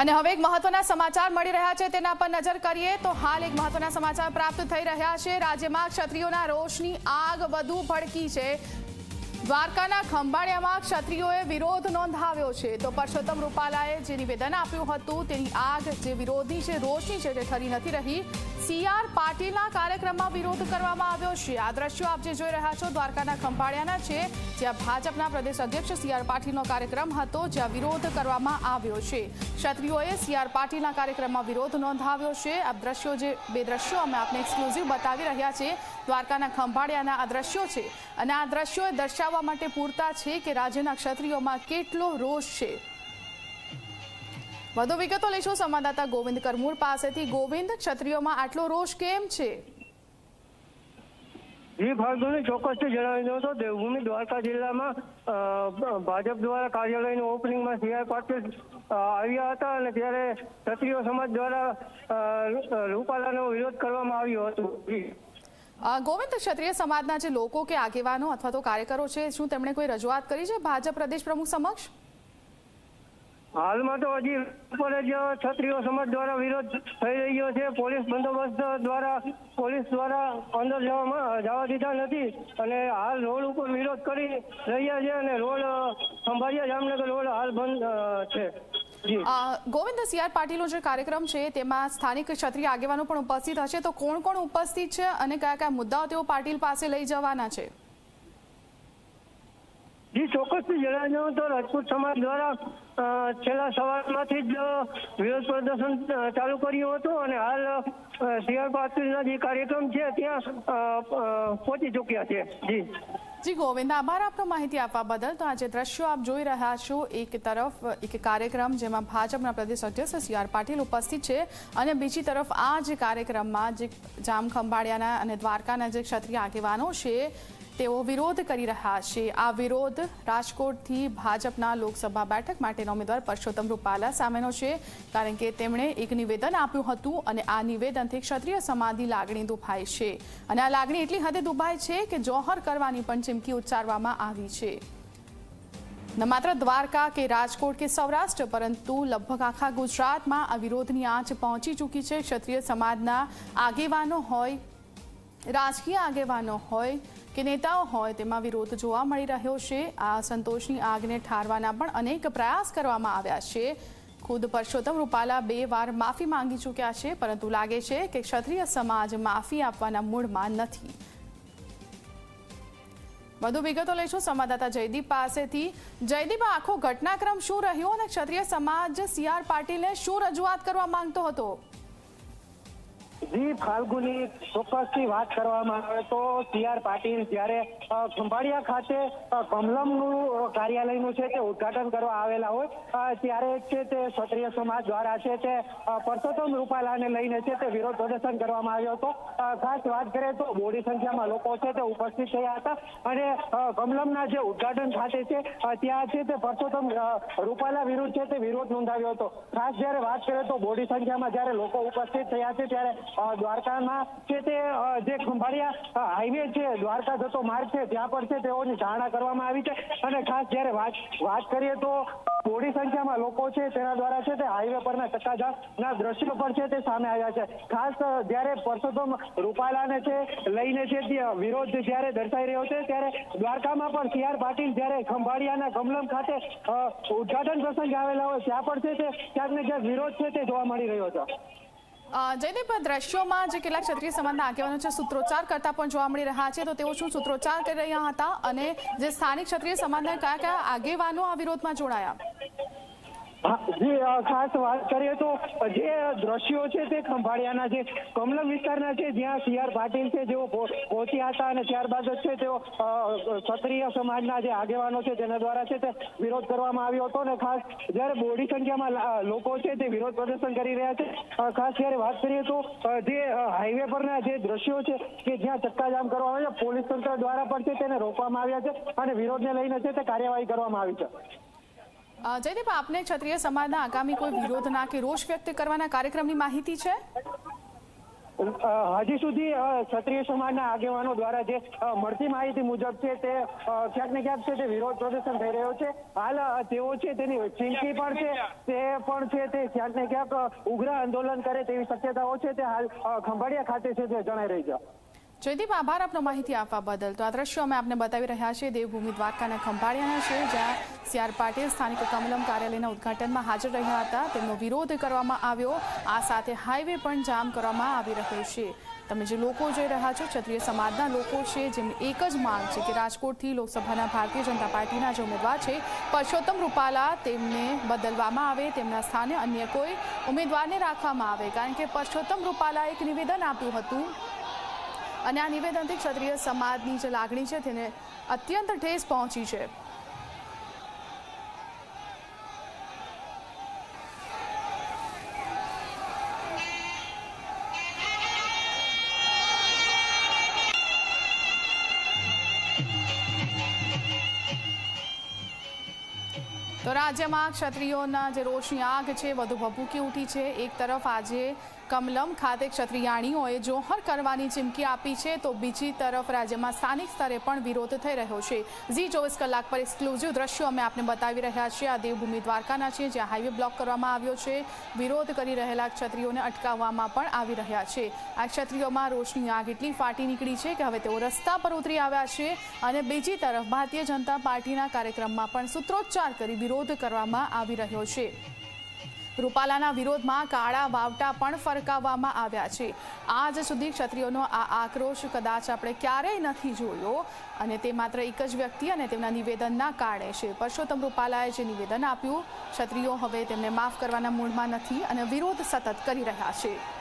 અને હવે એક મહત્વના સમાચાર મળી રહ્યા છે, તેના પર નજર કરીએ તો હાલ એક મહત્વના સમાચાર પ્રાપ્ત થઈ રહ્યા છે. રાજ્યમાં ક્ષત્રિયોના રોષની આગ વધુ ભડકી છે. દ્વારકાના ખંભાળિયામાં ક્ષત્રિયોએ વિરોધ નોંધાવ્યો છે. તો પરસોત્તમ રૂપાલાએ જે નિવેદન આપ્યું હતું, તેની આગ જે વિરોધી છે, રોષની છે તે ઠરી નથી રહી. સીઆર પાટીલના કાર્યક્રમમાં વિરોધ કરવામાં આવ્યો છે. આ દ્રશ્યો આપ જે જોઈ રહ્યા છો, દ્વારકાના ખંભાળિયાના છે, જ્યાં ભાજપના પ્રદેશ અધ્યક્ષ સીઆર પાટીલનો કાર્યક્રમ હતો, જ્યાં વિરોધ કરવામાં આવ્યો છે. ક્ષત્રિયોએ સીઆર પાટીલના કાર્યક્રમમાં વિરોધ નોંધાવ્યો છે. આ દ્રશ્યો જે, બે દ્રશ્યો અમે આપને એક્સક્લુઝિવ બતાવી રહ્યા છે દ્વારકાના ખંભાળિયાના આ દ્રશ્યો છે. અને આ દ્રશ્યોએ એ દર્શાવવા માટે પૂરતા છે કે રાજ્યના ક્ષત્રિયોમાં કેટલો રોષ છે. વધુ વિગતો લઈશું સંવાદદાતા ગોવિંદ કરમૂર પાસેથી. ગોવિંદ, ક્ષત્રિયોમાં આટલો રોષ કેમ છે? જી, ફાલ્ગુની ચોક્કસથી જણાવી દઉં તો દેવભૂમિ દ્વારકા જિલ્લામાં ભાજપ દ્વારા કાર્યાલયનું ઓપનિંગમાં સીઆર પાટીલ આવ્યા હતા અને ત્યારે ક્ષત્રિય સમાજ દ્વારા રૂપાલાનો વિરોધ કરવામાં આવ્યો હતો. ગોવિંદ ક્ષત્રિય સમાજના જે લોકો કે આગેવાનો અથવા તો કાર્યકરો છે, શું તેમણે કોઈ રજૂઆત કરી છે ભાજપ પ્રદેશ પ્રમુખ સમક્ષ? હાલમાં તો હજી ઉપર જ ક્ષત્રિય સમાજ દ્વારા વિરોધ થઈ રહ્યો છે. પોલીસ બંદોબસ્ત દ્વારા, પોલીસ દ્વારા અંદર જવામાં જવા દીધા નથી અને હાલ રોડ ઉપર વિરોધ કરી રહ્યા છે અને રોડ ખંભાળિયા જામનગર રોડ હાલ બંધ છે. ગોવિંદ સીઆર પાટીલનો જે કાર્યક્રમ છે, તેમાં સ્થાનિક ક્ષત્રિય આગેવાનો પણ ઉપસ્થિત હશે. તો કોણ કોણ ઉપસ્થિત છે અને કયા કયા મુદ્દાઓ તેઓ પાટીલ પાસે લઈ જવાના છે? જી ચોક્કસથી જણાવી તો રાજપૂત સમાજ દ્વારા છેલ્લા સવારમાંથી જ વિરોધ પ્રદર્શન ચાલુ કર્યું હતું અને હાલ સી આર પાટીલના જે કાર્યક્રમ છે ત્યાં પહોંચી ચૂક્યા છે. જી. જી ગોવિંદ, આભાર આપનો માહિતી આપવા બદલ. તો આજે દ્રશ્યો આપ જોઈ રહ્યા છો એક તરફ, એક કાર્યક્રમ જેમાં ભાજપના પ્રદેશ અધ્યક્ષ સી આર પાટીલ ઉપસ્થિત છે અને બીજી તરફ આ જે કાર્યક્રમમાં જે જામ ખંભાળિયાના અને દ્વારકાના જે ક્ષત્રિય આગેવાનો છે તેઓ વિરોધ કરી રહ્યા છે. આ વિરોધ રાજકોટથી ભાજપના લોકસભા બેઠક માટેના ઉમેદવાર પરસોત્તમ રૂપાલા સામેનો છે. કારણ કે તેમણે એક નિવેદન આપ્યું હતું અને આ નિવેદનથી ક્ષત્રિય સમાજની લાગણી દુભાઈ છે. અને આ લાગણી એટલી હદે દુભાઈ છે કે જોહર કરવાની પણ ચીમકી ઉચ્ચારવામાં આવી છે. ન માત્ર દ્વારકા કે રાજકોટ કે સૌરાષ્ટ્ર, પરંતુ લગભગ આખા ગુજરાતમાં આ વિરોધની આંચ પહોંચી ચૂકી છે. ક્ષત્રિય સમાજના આગેવાનો હોય, રાજકીય આગેવાનો હોય કે નેતાઓ હોય તેમાં વિરોધ જોવા મળી રહ્યો છે. આ સંતોષની આગને ઠારવાના પણ અનેક પ્રયાસ કરવામાં આવ્યા છે. ખુદ પરસોત્તમ રૂપાલા બે વાર માફી માંગી ચૂક્યા છે, પરંતુ લાગે છે કે ક્ષત્રિય સમાજ માફી આપવાના મૂડમાં નથી. વધુ વિગતો લઈશું સંવાદદાતા જયદીપ પાસેથી. જયદીપ, આખો ઘટનાક્રમ શું રહ્યો અને ક્ષત્રિય સમાજ સી આર પાટીલને શું રજૂઆત કરવા માંગતો હતો? જી, ફાલ્ગુની ચોક્કસથી વાત કરવામાં આવે તો સી આર પાટીલ જ્યારે ખંભાળિયા ખાતે કમલમનું કાર્યાલયનું છે તે ઉદ્ઘાટન કરવા આવેલા હોય ત્યારે છે તે ક્ષત્રિય સમાજ દ્વારા છે તે પરસોત્તમ રૂપાલાને લઈને છે તે વિરોધ પ્રદર્શન કરવામાં આવ્યો હતો. ખાસ વાત કરીએ તો મોટી સંખ્યામાં લોકો છે તે ઉપસ્થિત થયા હતા અને કમલમના જે ઉદ્ઘાટન ખાતે છે ત્યાં છે તે પરસોત્તમ રૂપાલા વિરુદ્ધ છે તે વિરોધ નોંધાવ્યો હતો. ખાસ જ્યારે વાત કરીએ તો મોટી સંખ્યામાં જ્યારે લોકો ઉપસ્થિત થયા છે ત્યારે અ, દ્વારકામાં છે તે જે ખંભાળિયા હાઈવે છે દ્વારકા જતો માર્ગ છે ત્યાં પર છે તેઓની ધારણા કરવામાં આવી છે. અને ખાસ જ્યારે વાત વાત કરીએ તો મોટી સંખ્યામાં લોકો છે તેના દ્વારા છે તે હાઈવે પરના ચક્કાજામના દ્રશ્યો પણ છે તે સામે આવ્યા છે. ખાસ જ્યારે પરસોત્તમ રૂપાલાને છે લઈને છે વિરોધ જ્યારે દર્શાઈ રહ્યો છે ત્યારે દ્વારકામાં પણ સી આર પાટીલ જ્યારે ખંભાળિયાના કમલમ ખાતે ઉદઘાટન પ્રસંગ આવેલા હોય ત્યાં પણ છે તે ક્યાંક ને ક્યાંક વિરોધ છે તે જોવા મળી રહ્યો છે. જયદીપ, દ્રશ્યોમાં જે કેટલાક ક્ષત્રિય સમાજના આગેવાનો છે, સૂત્રોચ્ચાર કરતા પણ જોવા મળી રહ્યા છે, તો તેઓ શું સૂત્રોચ્ચાર કરી રહ્યા હતા અને જે સ્થાનિક ક્ષત્રિય સમાજના કયા કયા આગેવાનો આ વિરોધમાં જોડાયા? ખાસ વાત કરીએ તો જે દ્રશ્યો છે તે ખંભાળિયાના છે. કમલમ વિસ્તારના છે, જ્યાં સી આર પાટીલ છે, જેઓ પહોંચ્યા હતા અને ત્યારબાદ છે તેઓ ક્ષત્રિય સમાજના જે આગેવાનો છે તેના દ્વારા છે તે વિરોધ કરવામાં આવ્યો હતો અને ખાસ જ્યારે બોડી સંખ્યામાં લોકો છે તે વિરોધ પ્રદર્શન કરી રહ્યા છે ખાસ જ્યારે વાત કરીએ તો જે હાઈવે પરના જે દ્રશ્યો છે કે જ્યાં ચક્કાજામ કરવામાં આવે છે પોલીસ તંત્ર દ્વારા પણ છે તેને રોકવામાં આવ્યા છે અને વિરોધને લઈને છે તે કાર્યવાહી કરવામાં આવી છે. જયદીપ, આપને ક્ષત્રિય સમાજના આગામી કોઈ વિરોધના કે રોષ વ્યક્ત કરવાના કાર્યક્રમની માહિતી છે? હજી સુધી ક્ષત્રિય સમાજના આગેવાનો દ્વારા જે મળતી માહિતી મુજબ છે તે ક્યાંક ને ક્યાંક છે તે વિરોધ પ્રદર્શન થઈ રહ્યો છે. હાલ તેઓ છે તેની ચીમકી પણ છે, તે પણ છે તે ક્યાંક ને ક્યાંક ઉગ્ર આંદોલન કરે તેવી શક્યતાઓ છે તે હાલ ખંભાળિયા ખાતે છે તે જણાઈ રહી છે. જયદીપ, આભાર આપનો માહિતી આપવા બદલ. તો આ દ્રશ્યો અમે આપને બતાવી રહ્યા છીએ. દેવભૂમિ દ્વારકાના ખંભાળિયાના છે, જ્યાં સી આર પાટીલ સ્થાનિક કમલમ કાર્યાલયના ઉદઘાટનમાં હાજર રહ્યા હતા. તેમનો વિરોધ કરવામાં આવ્યો. આ સાથે હાઈવે પણ જામ કરવામાં આવી રહ્યો છે. તમે જે લોકો જોઈ રહ્યા છો, ક્ષત્રિય સમાજના લોકો છે, જેમની એક જ માંગ છે કે રાજકોટથી લોકસભાના ભારતીય જનતા પાર્ટીના જે ઉમેદવાર છે, પરસોત્તમ રૂપાલા તેમને બદલવામાં આવે, તેમના સ્થાને અન્ય કોઈ ઉમેદવારને રાખવામાં આવે. કારણ કે પરસોત્તમ રૂપાલા એક નિવેદન આપ્યું હતું. અને આ નિવેદનથી ક્ષત્રિય સમાજની જે લાગણી છે તેને અત્યંત ઠેસ પહોંચી છે. તો રાજ્યમાં ક્ષત્રિયોના જે રોષની આગ છે, વધુ ભભૂકી ઉઠી છે. એક તરફ આજે કમલમ ખાતે ક્ષત્રિયાણીઓએ જોહર કરવાની ચીમકી આપી છે, તો બીજી તરફ રાજ્યમાં સ્થાનિક સ્તરે પણ વિરોધ થઈ રહ્યો છે. ઝી ચોવીસ કલાક પર એક્સક્લુઝિવ દ્રશ્યો અમે આપને બતાવી રહ્યા છીએ. આ દેવભૂમિ દ્વારકાના છે જ્યાં હાઈવે બ્લોક કરવામાં આવ્યો છે. વિરોધ કરી રહેલા ક્ષત્રિયોને અટકાવવામાં પણ આવી રહ્યા છે. આ ક્ષત્રિયોમાં રોષની આગ એટલી ફાટી નીકળી છે કે હવે તેઓ રસ્તા પર ઉતરી આવ્યા છે અને બીજી તરફ ભારતીય જનતા પાર્ટીના કાર્યક્રમમાં પણ સૂત્રોચ્ચાર કરી વિરોધ કરવામાં આવી રહ્યો છે. રૂપાલાના વિરોધમાં કાળા વાવટા પણ ફરકાવવામાં આવ્યા છે. આજ સુધી ક્ષત્રિયોનો આ આક્રોશ કદાચ આપણે ક્યારેય નથી જોયો અને તે માત્ર એક જ વ્યક્તિ અને તેમના નિવેદનના કારણે છે. પરસોત્તમ રૂપાલાએ જે નિવેદન આપ્યું, ક્ષત્રિયો હવે તેમને માફ કરવાના મૂડમાં નથી અને વિરોધ સતત કરી રહ્યા છે.